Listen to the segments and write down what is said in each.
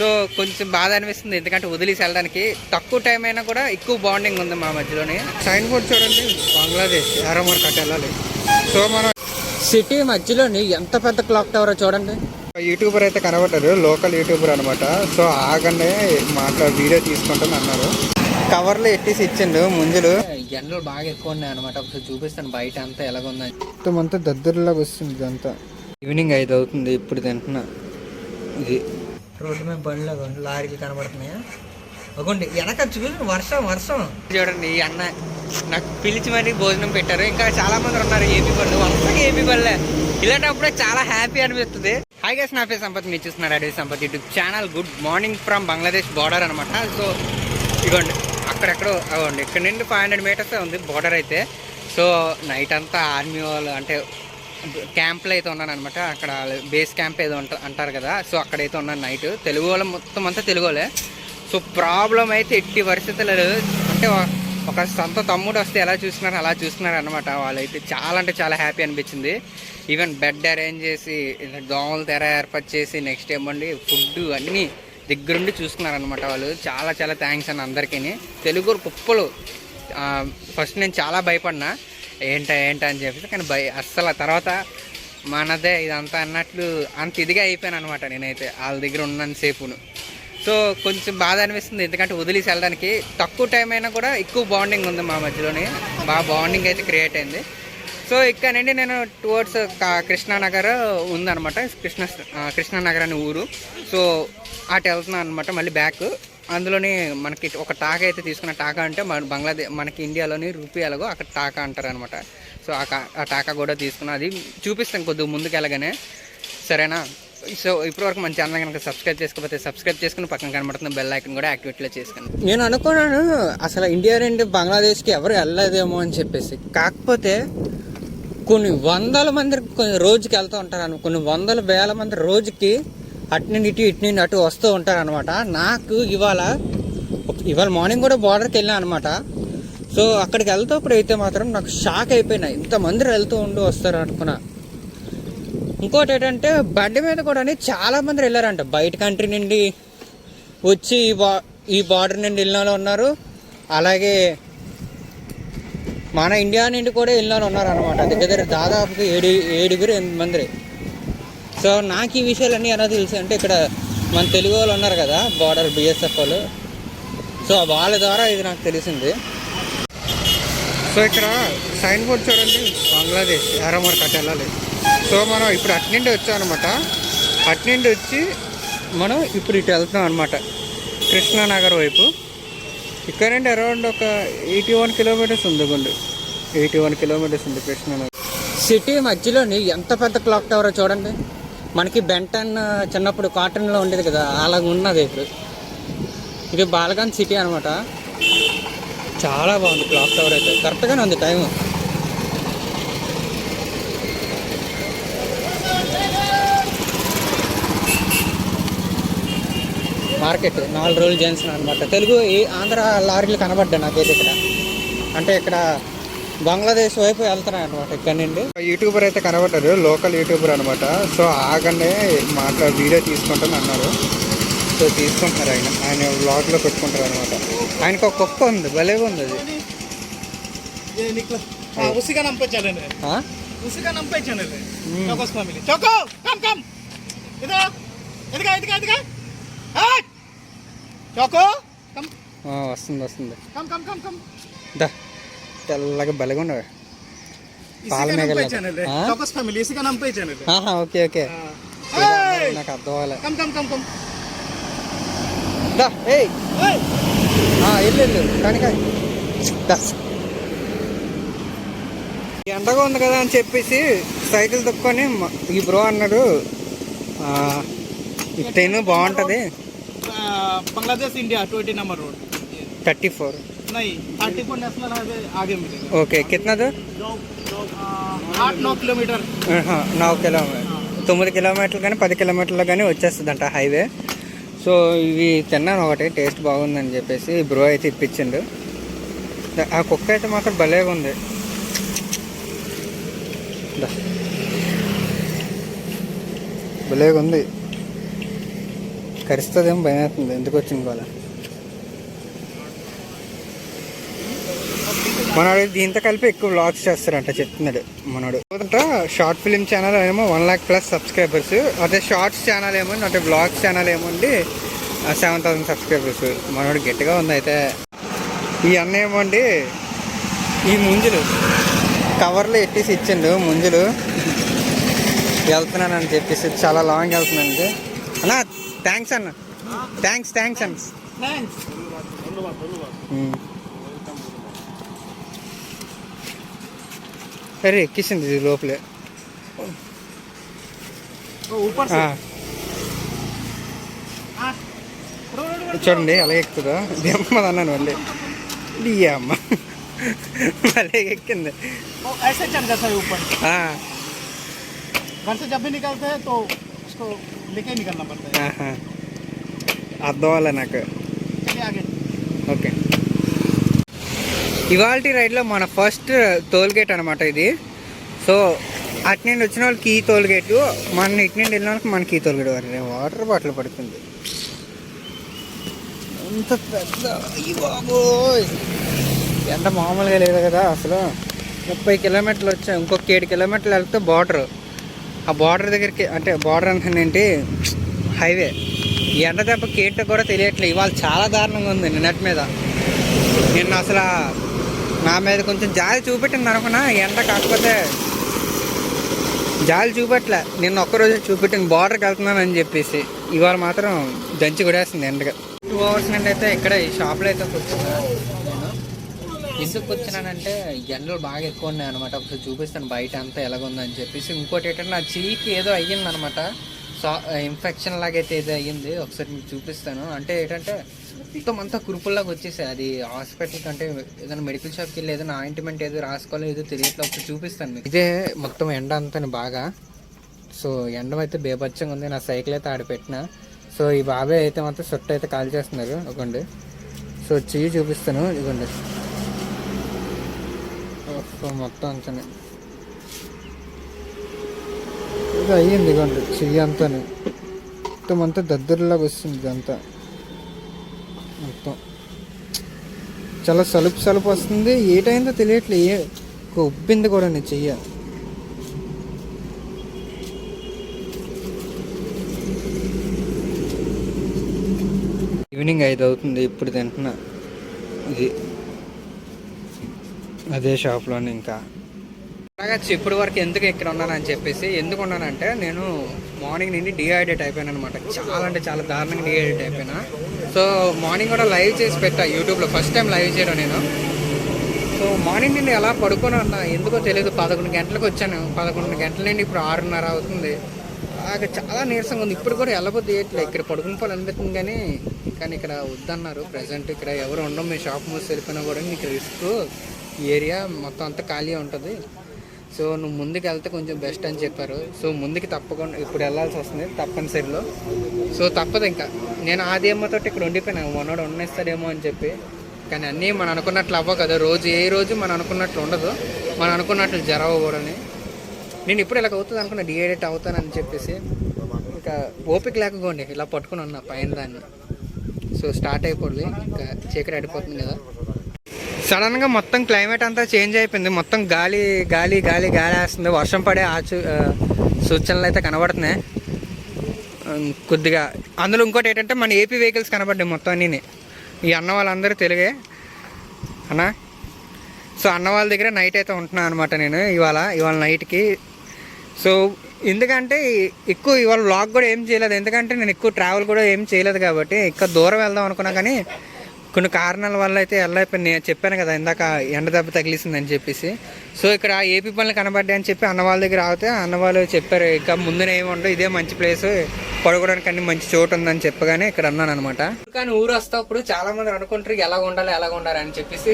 So కొంచెం బాధ అనిపిస్తుంది. ఎందుకంటే వదిలేసి వెళ్ళడానికి తక్కువ టైం అయినా కూడా ఎక్కువ బాండింగ్ ఉంది మా మధ్యలోని. సైన్ బోర్డ్ చూడండి. బంగ్లాదేశ్ ఎరమర్ కట్ వెళ్ళాలి. సో మనం సిటీ మధ్యలోని ఎంత పెద్ద క్లాక్ టవర్ చూడండి. యూట్యూబర్ అయితే కనబడ్డారు లోకల్ యూట్యూబర్ అనమాట సో ఆగండి మాట్లా వీడియో తీసుకుంటాను అన్నారు. కవర్లో ఎట్టేసి ఇచ్చిండు ముంజులు. ఎండలు బాగా ఎక్కువ ఉన్నాయి అనమాట ఒకసారి చూపిస్తాను. బయట అంతా ఎలాగుందని మొత్తం అంతా దద్దరిలాగా వస్తుంది ఇదంతా. ఈవినింగ్ ఐదు అవుతుంది. ఇప్పుడు తింటున్నా. ఇది రోడ్డు మీద బండ్లు లారీలు కనబడుతున్నాయా? అగోండి వెనక చూసి వర్షం వర్షం. చూడండి ఈ అన్న నాకు పిలిచి మరీ భోజనం పెట్టారు. ఇంకా చాలా మంది ఉన్నారు ఏపీ బళ్ళు వరుసగా ఏపీ బళ్ళే ఇలాంటప్పుడే చాలా హ్యాపీ అనిపిస్తుంది. హాయ్ గైస్ నా పేరు సంపత్. మీరు చూస్తున్నారు Adavi Sampath YouTube channel good morning from Bangladesh border అనమాట సో ఇగోండి అక్కడెక్కడో అవ్వండి ఇక్కడ నుండి ఫైవ్ హండ్రెడ్ మీటర్స్ ఉంది బార్డర్ అయితే. సో నైట్ అంతా ఆర్మీ వాళ్ళు అంటే క్యాంప్లో అయితే ఉన్నాను అనమాట అక్కడ బేస్ క్యాంప్ ఏదో అంటారు కదా. సో అక్కడైతే ఉన్నాను నైట్. తెలుగు వాళ్ళు మొత్తం అంతా తెలుగు వాళ్ళే. సో ప్రాబ్లం అయితే ఎట్టి పరిస్థితులు అంటే ఒక సొంత తమ్ముడు వస్తే ఎలా చూస్తున్నారు అలా చూస్తున్నారు అనమాట వాళ్ళైతే. చాలా అంటే చాలా హ్యాపీ అనిపించింది. ఈవెన్ బెడ్ అరేంజ్ చేసి దోమలు తెర ఏర్పాటు చేసి నెక్స్ట్ ఏమండి ఫుడ్ అన్నీ దగ్గరుండి చూసుకున్నారు అనమాట వాళ్ళు. చాలా చాలా థ్యాంక్స్ అన్న అందరికీ తెలుగు కుప్పలు ఫస్ట్ నేను చాలా భయపడినా. ఏంట ఏంట అని చెప్పేసి కానీ భయ అస్సలు తర్వాత మనదే ఇదంతా అన్నట్లు అంత ఇదిగా అయిపోయాను అనమాట నేనైతే వాళ్ళ దగ్గర ఉన్నంతసేపును సో కొంచెం బాధ అనిపిస్తుంది ఎందుకంటే వదిలేసి వెళ్ళడానికి తక్కువ టైం అయినా కూడా ఎక్కువ బాండింగ్ ఉంది మా మధ్యలోనే. బాగా బాండింగ్ అయితే క్రియేట్ అయింది. సో ఇక్కడ నుండి నేను టువర్డ్స్ కృష్ణానగర్ ఉందనమాట కృష్ణ కృష్ణానగర్ అనే ఊరు. సో అటు వెళ్తున్నాను అనమాట మళ్ళీ బ్యాక్ అందులోని మనకి ఒక టాకా అయితే తీసుకున్న టాకా అంటే మన బంగ్లాదేశ్ మనకి ఇండియాలోని రూపీ ఎలాగో అక్కడ టాకా అంటారు అనమాట సో ఆ ఆ టాకా కూడా తీసుకున్నా. అది చూపిస్తాను కొద్దిగా ముందుకు వెళ్ళగానే. సరేనా? సో ఇప్పటివరకు మన ఛానల్ కనుక సబ్స్క్రైబ్ చేసుకోకపోతే సబ్స్క్రైబ్ చేసుకుని పక్కన కనబడుతున్న బెల్ ఐకన్ కూడా యాక్టివేట్లో చేసుకోండి. నేను అనుకున్నాను అసలు ఇండియా నుండి బంగ్లాదేశ్కి ఎవరు వెళ్ళలేదేమో అని చెప్పేసి. కాకపోతే కొన్ని వందల మంది కొన్ని రోజుకి వెళ్తూ ఉంటారు కొన్ని వందల వేల మంది రోజుకి అటు నుండి ఇటు ఇటు నుండి అటు వస్తూ ఉంటారు అనమాట నాకు ఇవాళ ఇవాళ మార్నింగ్ కూడా బార్డర్కి వెళ్ళాను అనమాట సో అక్కడికి వెళ్తేప్పుడు అయితే మాత్రం నాకు షాక్ అయిపోయినా. ఇంతమంది వెళ్తూ ఉండి వస్తారు అనుకున్నా. ఇంకోటి ఏంటంటే బండి మీద కూడా చాలామంది వెళ్ళారంట. బయట కంట్రీ నుండి వచ్చి ఈ బా ఈ బార్డర్ నుండి వెళ్ళిన వాళ్ళు ఉన్నారు. అలాగే మన ఇండియా నుండి కూడా వెళ్ళిన వాళ్ళు ఉన్నారు అనమాట దగ్గర దగ్గర ఏడు ఏడుగురు ఎనిమిది మంది. సో నాకు ఈ విషయాలన్నీ ఎలా తెలుసు అంటే ఇక్కడ మన తెలుగు వాళ్ళు ఉన్నారు కదా బార్డర్ బిఎస్ఎఫ్ వాళ్ళు. సో వాళ్ళ ద్వారా ఇది నాకు తెలిసింది. సో ఇక్కడ సైన్ బోర్డ్ చూడండి బంగ్లాదేశ్ ఎరమర్ కట్ వెళ్ళాలి. సో మనం ఇప్పుడు అటు నుండి వచ్చాం అనమాట అటు నుండి వచ్చి మనం ఇప్పుడు ఇటు వెళ్తున్నాం అనమాట కృష్ణానగర్ వైపు. ఇక్కడ నుండి అరౌండ్ ఒక ఎయిటీ వన్ కిలోమీటర్స్ ఉంది గుండు. ఎయిటీ వన్ కిలోమీటర్స్ ఉంది కృష్ణానగర్. సిటీ మధ్యలోని ఎంత పెద్ద క్లాక్ టవర్ చూడండి. మనకి బెంటన్ చిన్నప్పుడు కాటన్లో ఉండేది కదా అలాగ ఉన్నది ఇప్పుడు. ఇది బాలగాన్ సిటీ అనమాట చాలా బాగుంది క్లాక్ టవర్ అయితే. కరెక్ట్గానే ఉంది టైం మార్కెట్ నాలుగు రోజులు జంక్షన్ అనమాట తెలుగు ఈ ఆంధ్ర లారీలు కనబడ్డాయి నాకైతే ఇక్కడ. అంటే ఇక్కడ బంగ్లాదేశ్ వైపు వెళ్తున్నాయి అనమాట ఇక్కడ నుండి. యూట్యూబర్ అయితే కనబడ్డారు లోకల్ యూట్యూబర్ అనమాట సో ఆగనే మాట్లా వీడియో తీసుకుంటాను అన్నారు. సో తీసుకుంటున్నారు ఆయన. ఆయన బ్లాగ్లో పెట్టుకుంటారు అనమాట ఆయనకు ఒక కుక్క ఉంది భలే ఉంది అది. Come come. వస్తుంది వస్తుంది. Come come come. దా. తెల్లగా బలగా ఉండవు. పాలమేఘలు ఓకే ఓకే. నాకు అర్థం అవ్వాలి వెళ్ళు కనుక ఎండగా ఉంది కదా అని చెప్పేసి సైకిల్ తొక్కుని ఈ బ్రో అన్నాడు ట్రైన్ బాగుంటుంది. Bangladesh India twenty number road. Thirty four. नहीं थर्टी फोर नेशनल हाईवे आगे मिलेगा ఓకే కితనది आ, आठ नौ किलोमीटर నాలుగు కిలోమీటర్ తొమ్మిది కిలోమీటర్లు కానీ పది కిలోమీటర్లు కానీ వచ్చేస్తుందంట హైవే సో ఇవి తిన్నాను ఒకటి టేస్ట్ బాగుందని చెప్పేసి బ్రో అయితే ఇప్పించిండు ఆ కుక్క అయితే మాత్రం భలేగా ఉంది దా. భలేగా ఉంది కరుస్తుందేమో భయం అవుతుంది ఎందుకు వచ్చింది గోల మనోడు దీంతో కలిపి ఎక్కువ వ్లాగ్స్ చేస్తారంట చెప్తున్నాడు మనోడు. అంటే షార్ట్ ఫిలిం ఛానల్ ఏమో వన్ లాక్ ప్లస్ సబ్స్క్రైబర్స్ అదే షార్ట్స్ ఛానల్ ఏమో అంటే బ్లాగ్స్ ఛానల్ ఏమోండి సెవెన్ థౌసండ్ సబ్స్క్రైబర్స్ మనోడు గట్టిగా ఉంది అయితే. ఈ అన్న ఏమోండి ఈ ముంజులు. కవర్లో ఎట్టేసి ఇచ్చిండు ముంజులు. వెళ్తున్నానని చెప్పేసి చాలా లాంగ్ వెళ్తున్నానండి. అన్న థ్యాంక్స్ అన్న. థ్యాంక్స్ థ్యాంక్స్ అన్న. థ్యాంక్స్ ఉమ్. అరే ఎక్కిసింది ఇది లోపలే ऊपर ఆ, से हाँ रुक, रुक, रुक, रुक। చూడండి ఎలా ఎక్కుతుందో దిమ్మది అన్నాను మళ్ళీ ఇది అమ్మ మళ్ళీ ఎక్కింది वो ऐसे चढ़ जाता है ऊपर ఆ, घर से जब भी निकलते हैं तो उसको लेके ही निकलना पड़ता है ఆహా. అర్థం అవ్వలే నాకు चलिए आगे ఓకే ఇవాల్టి రైడ్లో మన ఫస్ట్ టోల్గేట్ అనమాట ఇది. సో అటు నుండి వచ్చిన వాళ్ళకి ఈ టోల్గేట్ మన ఇటు నుండి వెళ్ళిన వాళ్ళకి మనకి ఈ టోల్గేట్ వారి వాటర్ బాటిల్ పడుతుంది. ఎంత పెద్ద బాబోయ్! ఎంత మామూలుగా లేదు కదా అసలు. ముప్పై కిలోమీటర్లు వచ్చాయి ఇంకొక ఏడు కిలోమీటర్లు వెళ్తే బార్డర్. ఆ బార్డర్ దగ్గరికి అంటే బార్డర్ అంటే హైవే. ఈ ఎండ దెబ్బ కేట కూడా తెలియట్లేదు. ఇవాళ చాలా దారుణంగా ఉంది నిన్నటి మీద. నిన్న అసలు నా మీద కొంచెం జాలి చూపెట్టింది అనుకున్నా ఎండ కాకపోతే జాలి చూపెట్టలే. నిన్న ఒక్కరోజు చూపెట్టింది బార్డర్కి వెళ్తున్నాను అని చెప్పేసి. ఇవాళ మాత్రం దంచి కొడేస్తుంది ఎండగా. టూ అవర్స్ నుండి అయితే ఇక్కడ ఈ షాప్లో అయితే కూర్చున్నా నేను. ఎందుకు కూర్చున్నానంటే ఎండలు బాగా ఎక్కువ ఉన్నాయి అనమాట ఒకసారి చూపిస్తాను బయట అంతా ఎలాగుందని చెప్పేసి. ఇంకోటి ఏంటంటే నా చీకి ఏదో అయ్యింది అనమాట సా ఇన్ఫెక్షన్ లాగైతే ఇది అయ్యింది ఒకసారి మీకు చూపిస్తాను. అంటే ఏంటంటే మొత్తం అంతా కురుపుల్లాగా వచ్చేసాయి. అది హాస్పిటల్కి అంటే ఏదైనా మెడికల్ షాప్కి వెళ్ళి ఏదైనా ఆయింట్మెంట్ ఏదో రాసుకోవాలో ఏదో తెలియట్లేదు ఒకసారి చూపిస్తాను మీకు. ఇదే మొత్తం ఎండ అంతా బాగా. సో ఎండ అయితే బేబచ్చంగా ఉంది. నా సైకిల్ అయితే ఆడిపెట్టిన సో ఈ బాబాయ్ అయితే మాత్రం సొట్టు అయితే కాల్ చేస్తున్నారు ఒకండి సో చెయ్యి చూపిస్తాను. ఇదిగోండి సో మొత్తం అంతనే. ఇది అయ్యింది ఇదిగోండి చెయ్యి అంతానే మొత్తం అంతా దద్దరిలాగా వస్తుంది ఇదంతా. మొత్తం. చాలా సలుపు సలుపు వస్తుంది. ఏటైందో తెలియట్లే ఏ ఉబ్బింది కూడా నీ చెయ్య. ఈవినింగ్ ఐదు అవుతుంది ఇప్పుడు తింటున్నా. ఇది అదే షాప్లోనే ఇంకా. అలాగా ఇప్పటి వరకు ఎందుకు ఇక్కడ ఉన్నానని చెప్పేసి ఎందుకు ఉన్నానంటే నేను మార్నింగ్ నుండి డిహైడ్రేట్ అయిపోయాను అనమాట చాలా అంటే చాలా దారుణంగా డిహైడ్రేట్ అయిపోయినా. సో మార్నింగ్ కూడా లైవ్ చేసి పెట్టా యూట్యూబ్లో ఫస్ట్ టైం లైవ్ చేయడం నేను. సో మార్నింగ్ నుండి ఎలా పడుకొని అన్నా ఎందుకో తెలియదు. పదకొండు గంటలకు వచ్చాను. పదకొండు గంటల నుండి ఇప్పుడు ఆరున్నర అవుతుంది. నాకు చాలా నీరసంగా ఉంది. ఇప్పుడు కూడా వెళ్ళబోద్ది చేయట్లేదు. ఇక్కడ పడుకుని పోవాలి అనిపిస్తుంది కానీ కానీ ఇక్కడ వద్దన్నారు ప్రజెంట్. ఇక్కడ ఎవరు ఉండవు. మీ షాప్ మూసి వెళ్ళిపోయినా కూడా మీకు రిస్క్. ఈ ఏరియా మొత్తం అంతా ఖాళీ ఉంటుంది. సో నువ్వు ముందుకు వెళ్తే కొంచెం బెస్ట్ అని చెప్పారు. సో ముందుకి తప్పకుండా ఇప్పుడు వెళ్ళాల్సి వస్తుంది తప్పనిసరిలో. సో తప్పదు ఇంకా. నేను ఆ ధీమతో ఇక్కడ ఉండిపోయినా. మనోడు ఉండేస్తాడేమో అని చెప్పి. కానీ అన్నీ మనం అనుకున్నట్లు అవ్వ కదా. రోజు ఏ రోజు మనం అనుకున్నట్లు ఉండదు. మనం అనుకున్నట్లు జరగకూడని నేను ఇప్పుడు ఇలా అవుతుంది అనుకున్నా. డిహైడ్రేట్ అవుతానని చెప్పేసి. ఇంకా ఓపిక లేకపోండి. ఇలా పట్టుకుని ఉన్నా పైన దాన్ని. సో స్టార్ట్ అయిపోతుంది ఇంకా చీకటి అడిపోతుంది కదా. సడన్గా మొత్తం క్లైమేట్ అంతా చేంజ్ అయిపోయింది. మొత్తం గాలి గాలి గాలి గాలి వేస్తుంది. వర్షం పడే ఆచు సూచనలు అయితే కనబడుతున్నాయి. కొద్దిగా. అందులో ఇంకోటి ఏంటంటే మన ఏపీ వెహికల్స్ కనబడ్డాయి మొత్తం అన్నీ ఈ అన్న వాళ్ళందరూ తెలుగే అన్నా? సో అన్న వాళ్ళ దగ్గర నైట్ అయితే ఉంటున్నాను అనమాట నేను ఇవాళ ఇవాళ నైట్కి సో ఎందుకంటే ఎక్కువ ఇవాళ బ్లాగ్ కూడా ఏం చేయలేదు. ఎందుకంటే నేను ఎక్కువ ట్రావెల్ కూడా ఏం చేయలేదు కాబట్టి ఇంకా దూరం వెళ్దాం అనుకున్నా కానీ కొన్ని కారణాల వల్ల అయితే వెళ్ళైపోయింది నేను చెప్పాను కదా ఇందాక ఎండ దెబ్బ తగిలిసిందని చెప్పేసి. సో ఇక్కడ ఏపీ పనులు కనబడ్డాయి అని చెప్పి అన్న వాళ్ళ దగ్గర ఆగితే అన్న వాళ్ళు చెప్పారు ఇంకా ముందున ఏమి ఉండదు ఇదే మంచి ప్లేస్ పడుకోవడానికి అన్ని మంచి చోటు ఉందని చెప్పగానే ఇక్కడ అన్నాను అనమాట కానీ ఊరు వస్తేప్పుడు చాలా మంది అనుకుంటారు ఎలా ఉండాలి ఎలా ఉండాలి అని చెప్పేసి.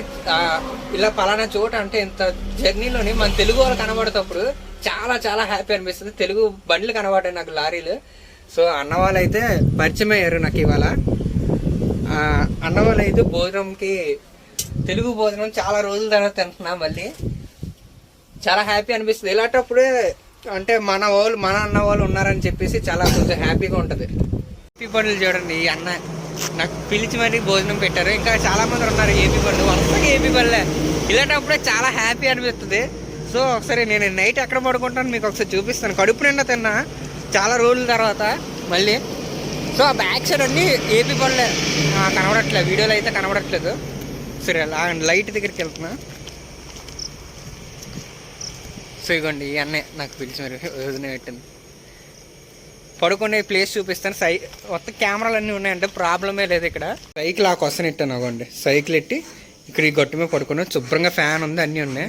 ఇలా పలానా చోటు అంటే ఇంత జర్నీలోని మన తెలుగు వాళ్ళు కనబడేటప్పుడు చాలా చాలా హ్యాపీ అనిపిస్తుంది. తెలుగు బండ్లు కనబడ్డాయి నాకు లారీలు. సో అన్న వాళ్ళు అయితే పరిచయం అయ్యారు నాకు ఇవాళ. అన్న వాళ్ళు భోజనంకి తెలుగు భోజనం చాలా రోజుల తర్వాత తింటున్నా మళ్ళీ. చాలా హ్యాపీ అనిపిస్తుంది. ఇలాంటప్పుడే అంటే మన వాళ్ళు మన అన్న వాళ్ళు ఉన్నారని చెప్పేసి చాలా కొంచెం హ్యాపీగా ఉంటుంది. ఏపీ పండ్లు చూడండి ఈ అన్న నాకు పిలిచి మరీ భోజనం పెట్టారు. ఇంకా చాలామంది ఉన్నారు ఏపీ పండు వరుసగా ఏపీ పళ్ళే ఇలాంటప్పుడే చాలా హ్యాపీ అనిపిస్తుంది. సో ఒకసారి నేను నైట్ ఎక్కడ పడుకుంటాను మీకు ఒకసారి చూపిస్తాను. కడుపు నిండా తిన్నా చాలా రోజుల తర్వాత మళ్ళీ సో ఆ బ్యాక్ సైడ్ అన్ని ఏపీ పళ్ళే కనబడట్లేదు. వీడియోలో అయితే కనబడట్లేదు. సరే అలా లైట్ దగ్గరికి వెళ్తున్నా. సో ఇగోండి ఈ అన్నే నాకు పిలిచి మరి వదిన పెట్టింది. పడుకునే ప్లేస్ చూపిస్తాను. సై మొత్తం కెమెరాలు అన్నీ ఉన్నాయంటే ప్రాబ్లమే లేదు ఇక్కడ. సైకిల్ ఆ కొసన ఇట్టాను అగోండి. సైకిల్ ఎట్టి ఇక్కడ ఈ గట్టు మీద పడుకున్నాను శుభ్రంగా ఫ్యాన్ ఉంది అన్నీ ఉన్నాయి.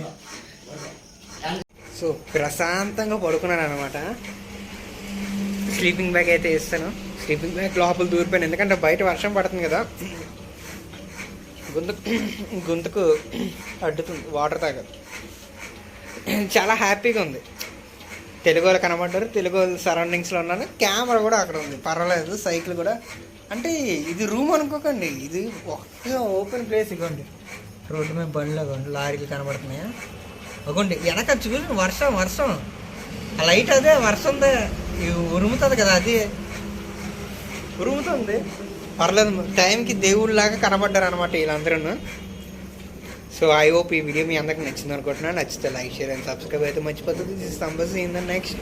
సో ప్రశాంతంగా పడుకున్నాను అనమాట స్లీపింగ్ బ్యాగ్ అయితే వేస్తాను. స్లీపింగ్ బ్యాగ్ లోపల దూరిపోయాను. ఎందుకంటే బయట వర్షం పడుతుంది కదా. గొంతు గొంతుకు అడ్డుతుంది వాటర్ తాగదు. చాలా హ్యాపీగా ఉంది. తెలుగు వాళ్ళు కనబడ్డారు. తెలుగు వాళ్ళు సరౌండింగ్స్లో ఉన్నాను. కెమెరా కూడా అక్కడ ఉంది. పర్వాలేదు సైకిల్ కూడా. అంటే ఇది రూమ్ అనుకోకండి. ఇది ఒక్క ఓపెన్ ప్లేస్ ఇవ్వండి రోడ్డు మీద బండ్లు ఇవ్వండి లారీలు కనబడుతున్నాయా? అగోండి. వెనక చూసి వర్షం వర్షం. ఆ లైట్ అదే వర్షందే ఉరుముతుంది కదా అది. ఉరుగుతుంది పర్లేదు టైంకి దేవుళ్ళలాగా కనబడ్డారు అనమాట వీళ్ళందరూ సో ఐ హోప్ ఈ వీడియో మీ అందరికి నచ్చింది అనుకుంటున్నాను నచ్చితే లైక్ షేర్ అండ్ సబ్స్క్రైబ్ అయితే మర్చిపోతుంది దిస్ సంబస్ ఇన్ ద నెక్స్ట్